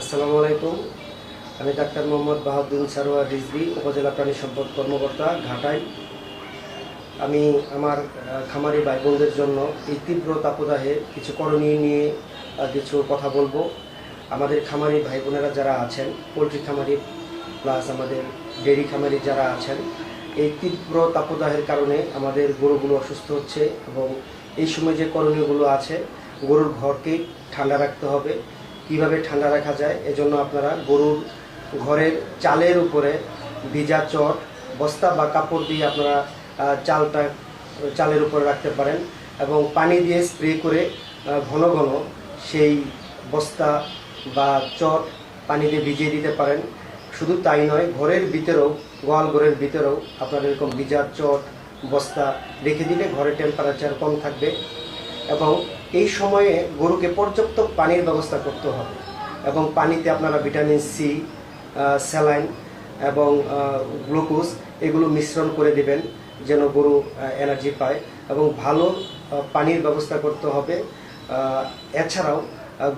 আসসালামু আলাইকুম। আমি ডাক্তার মোহাম্মদ বাহাদুর সারোয়ার রিজভি, উপজেলা প্রাণী সম্পদ কর্মকর্তা, ঘাটাই। আমি আমার খামারি ভাই বোনদের জন্য এই তীব্র তাপদাহে কিছু করণীয় নিয়ে কিছু কথা বলব। আমাদের খামারি ভাই বোনেরা যারা আছেন, পোলট্রি খামারি প্লাস আমাদের ডেয়ারি খামারি যারা আছেন, এই তীব্র তাপদাহের কারণে আমাদের গরুগুলো অসুস্থ হচ্ছে এবং এই সময় যে করণীয়গুলো আছে গরুর ঘরকে ঠান্ডা রাখতে হবে। কীভাবে ঠান্ডা রাখা যায়? এজন্য আপনারা গরুর ঘরের চালের উপরে ভিজা চট, বস্তা বা কাপড় দিয়ে আপনারা চালটা, চালের উপরে রাখতে পারেন এবং পানি দিয়ে স্প্রে করে ঘন ঘন সেই বস্তা বা চট পানি দিয়ে ভিজিয়ে দিতে পারেন। শুধু তাই নয়, ঘরের ভিতরেও, গোয়াল ঘরের ভিতরেও আপনার এরকম ভিজা চট, বস্তা রেখে দিলে ঘরের টেম্পারেচার কম থাকবে। এবং এই সময়ে গরুকে পর্যাপ্ত পানির ব্যবস্থা করতে হবে। এবং পানিতে আপনারা ভিটামিন সি স্যালাইন এবং গ্লুকোজ এগুলো মিশ্রণ করে দিবেন যেন গরু এনার্জি পায় এবং ভালো পানির ব্যবস্থা করতে হবে। এছাড়াও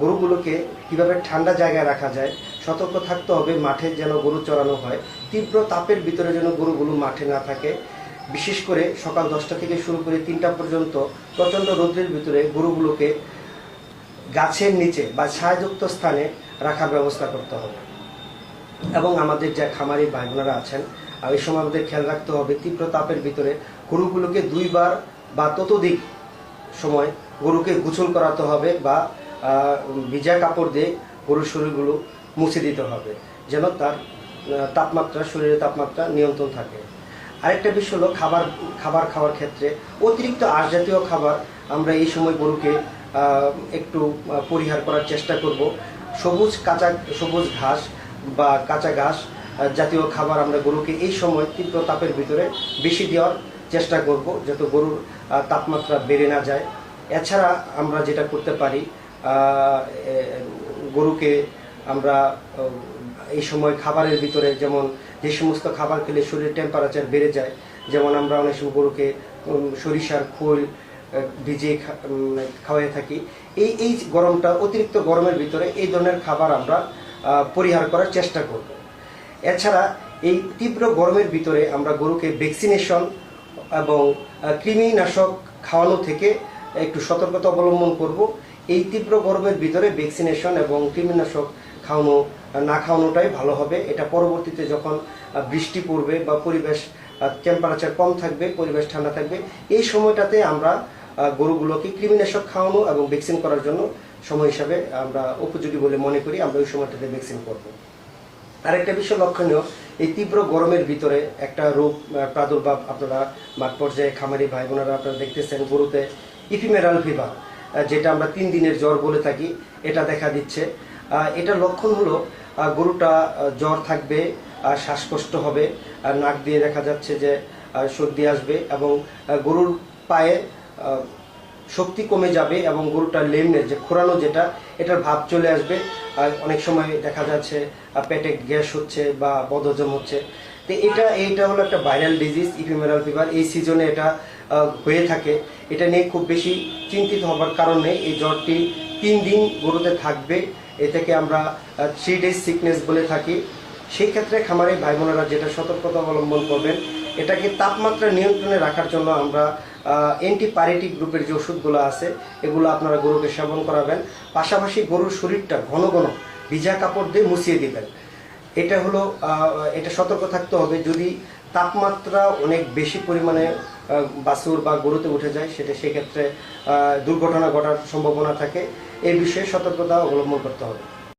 গরুগুলোকে কীভাবে ঠান্ডা জায়গায় রাখা যায়, সতর্ক থাকতে হবে মাঠে যেন গরু চড়ানো হয়। তীব্র তাপের ভিতরে যেন গরুগুলো মাঠে না থাকে। বিশেষ করে সকাল দশটা থেকে শুরু করে তিনটা পর্যন্ত প্রচণ্ড রৌদ্রের ভিতরে গরুগুলোকে গাছের নিচে বা ছায়াযুক্ত স্থানে রাখার ব্যবস্থা করতে হবে। এবং আমাদের যে খামারি ভাই বোনেরা আছেন এই সময় আমাদের খেয়াল রাখতে হবে, তীব্র তাপের ভিতরে গরুগুলোকে দুইবার বা ততোধিক সময় গরুকে গোসল করাতে হবে বা ভিজা কাপড় দিয়ে গরুর শরীরগুলো মুছে দিতে হবে, যেন তার তাপমাত্রা, শরীরের তাপমাত্রা নিয়ন্ত্রণ থাকে। আরেকটা বিষয় হলো খাবার খাবার খাওয়ার ক্ষেত্রে অতিরিক্ত আঁশ জাতীয় খাবার আমরা এই সময় গরুকে একটু পরিহার করার চেষ্টা করব। সবুজ কাঁচা, সবুজ ঘাস বা কাঁচা ঘাস জাতীয় খাবার আমরা গরুকে এই সময় তীব্র তাপের ভিতরে বেশি দেওয়ার চেষ্টা করব যাতে গরুর তাপমাত্রা বেড়ে না যায়। এছাড়া আমরা যেটা করতে পারি গরুকে আমরা এই সময় খাবারের ভিতরে যেমন যে সমস্ত খাবার খেলে শরীরের টেম্পারেচার বেড়ে যায়, যেমন আমরা অনেক সময় গরুকে সরিষার খোল ভিজিয়ে খাওয়াই থাকি। এই এই গরমটা অতিরিক্ত গরমের ভিতরে এই ধরনের খাবার আমরা পরিহার করার চেষ্টা করব। এছাড়া এই তীব্র গরমের ভিতরে আমরা গরুকে ভ্যাকসিনেশন এবং কৃমিনাশক খাওয়ানো থেকে একটু সতর্কতা অবলম্বন করব। এই তীব্র গরমের ভিতরে ভ্যাকসিনেশন এবং কৃমিনাশক খাওয়ানো না খাওয়ানোটাই ভালো হবে। এটা পরবর্তীতে যখন বৃষ্টি পড়বে বা পরিবেশ টেম্পারেচার কম থাকবে, পরিবেশ ঠান্ডা থাকবে, এই সময়টাতে আমরা গরুগুলোকে কৃমিনাশক খাওয়ানো এবং ভ্যাকসিন করার জন্য সময় হিসাবে আমরা উপযোগী বলে মনে করি। আমরা ওই সময়টাতে ভ্যাকসিন করব। আরেকটা বিষয় লক্ষণীয়, এই তীব্র গরমের ভিতরে একটা রোগ প্রাদুর্ভাব আপনারা মাঠ পর্যায়ে খামারি ভাই বোনেরা আপনারা দেখতেছেন গরুতে ইফিমেরাল ফিভার যেটা আমরা তিন দিনের জ্বর বলে থাকি, এটা দেখা দিচ্ছে। এটা লক্ষণ হলো গরুটা জ্বর থাকবে আর শ্বাসকষ্ট হবে নাক দিয়ে দেখা যাচ্ছে যে সর্দি আসবে এবং গরুর পায়ে শক্তি কমে যাবে এবং গরুটার লেমনে যে খোরানো যেটা, এটার ভাব চলে আসবে। আর অনেক সময় দেখা যাচ্ছে পেটে গ্যাস হচ্ছে বা বদহজম হচ্ছে। তো এটা, এইটা হলো একটা ভাইরাল ডিজিজ ইফিমেরাল ফিভার। এই সিজনে এটা হয়ে থাকে। এটা নিয়ে খুব বেশি চিন্তিত হবার কারণে এই জ্বরটি তিন দিন গরুতে থাকবে। এটাকে আমরা থ্রি ডেজ সিকনেস বলে থাকি। সেই ক্ষেত্রে খামারে ভাই বোনেরা যেটা সতর্কতা অবলম্বন করবেন, এটাকে তাপমাত্রা নিয়ন্ত্রণে রাখার জন্য আমরা অ্যান্টিপাইরেটিক গ্রুপের যে ওষুধগুলো আছে, এগুলো আপনারা গরুকে সেবন করাবেন। পাশাপাশি গরুর শরীরটা ঘন ঘন ভিজা কাপড় দিয়ে মুছিয়ে দিবেন। এটা হলো এটা সতর্ক থাকতে হবে। যদি তাপমাত্রা অনেক বেশি পরিমাণে বাছুর বা গরুতে উঠে যায়, সেটা সেক্ষেত্রে দুর্ঘটনা ঘটার সম্ভাবনা থাকে। এই বিষয়ে সতর্কতা অবলম্বন করতে হবে।